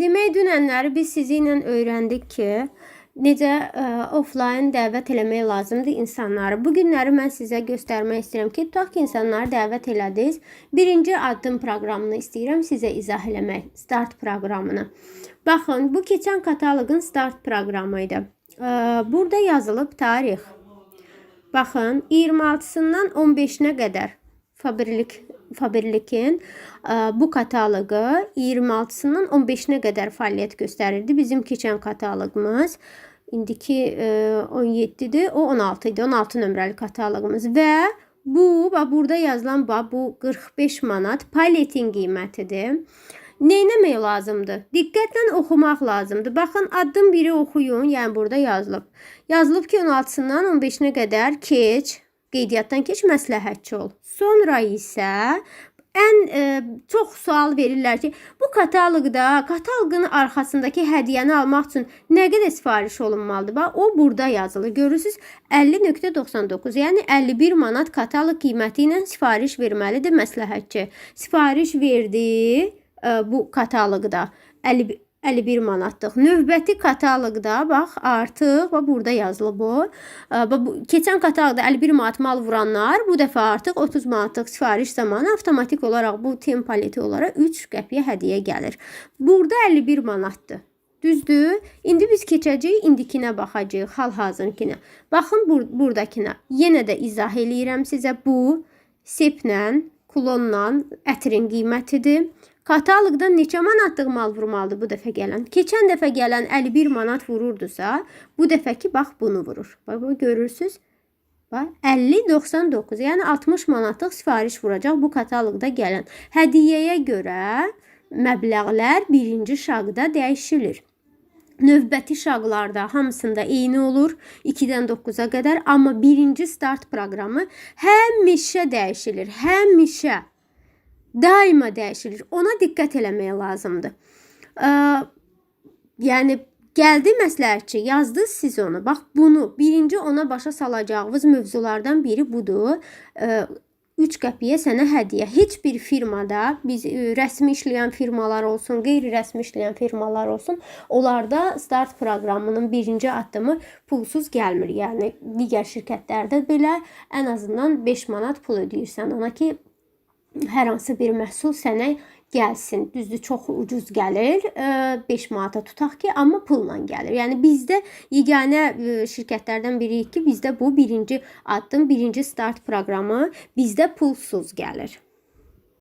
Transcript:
Demək dünənləri biz sizinlə öyrəndik ki, necə ə, offlayn dəvət eləmək lazımdır insanları. Bu günləri mən sizə göstərmək istəyirəm ki, tutaq ki, insanları dəvət elədiniz. Birinci addım proqramını istəyirəm sizə izah eləmək. Start proqramını. Baxın, bu keçən kataloqun start proqramı idi. Ə, Burada yazılıb tarix. Baxın, 26-sından 15-nə qədər Faberlik Faberlikin ə, bu kataloqu 26-sından 15-nə qədər fəaliyyət göstərirdi. Bizim keçən kataloqumuz indiki ə, 17-dir, o 16 idi. 16 nömrəli kataloqumuz və bu bax burada yazılan bax bu 45 manat paletin qiymətidir. Neynəmək lazımdır? Diqqətlə oxumaq lazımdır. Baxın, addım biri oxuyun. Yəni burada yazılıb. Yazılıb ki, 16-sından 15-nə qədər keç, qeydiyyatdan keç, məsləhətçi ol. Sonra isə ən e, çox sual verirlər ki, bu kataloqda kataloqun arxasındakı hədiyyəni almaq üçün nə qədər sifariş olunmalıdır? Bax, o burada yazılır. Görürsüz 50.99, yəni 51 manat kataloq qiyməti ilə sifariş verməlidir məsləhətçi. Sifariş verdi ə, bu kataloqda 50 51 manatlıq. Növbəti kataloqda bax artıq bax burada yazılıb o. Bax bu keçən kataloqda 51 manat mal vuranlar bu dəfə artıq 30 manatlıq sifariş zamanı avtomatik olaraq bu tem paleti olaraq 3 qəpiyə hədiyyə gəlir. Burada 51 manatdır. Düzdür? İndi biz keçəcəyik indikinə baxacağıq, hal-hazırkine. Baxın bur burdakına. Yenə də izah eləyirəm sizə. Bu seplə, klonla ətrin qiymətidir. Kataloqda neçə manatlıq mal vurmalıdır bu dəfə gələn? Keçən dəfə gələn 51 manat vururdusa, bu dəfəki bax bunu vurur. Bax bu görürsüz? Bax 50.99, yəni 60 manatlıq sifariş vuracaq bu kataloqda gələn. Hədiyyəyə görə məbləğlər birinci şaqda dəyişilir. Növbəti şaqlarda hamısında eyni olur 2-dən 9-a qədər, amma birinci start proqramı həmişə dəyişilir. Həmişə daima dəyişilir. Ona diqqət eləmək lazımdır. Ə, yəni gəldi məsləhətçi, yazdınız siz onu. Bax bunu birinci ona başa salacağınız mövzulardan biri budur. Ə, 3 qəpiyə sənə hədiyyə. Heç bir firmada biz ə, rəsmi işləyən firmalar olsun, qeyri-rəsmi işləyən firmalar olsun, onlarda start proqramının birinci addımı pulsuz gəlmir. Yəni digər şirkətlərdə belə ən azından 5 manat pul ödəyirsən ona ki, hər hansı bir məhsul sənə gəlsin. Düzdür, çox ucuz gəlir. ə, 5 manata tutaq ki, amma pulla gəlir. Yəni bizdə yeganə ə, şirkətlərdən biriyik ki, bizdə bu birinci addım, birinci start proqramı bizdə pulsuz gəlir.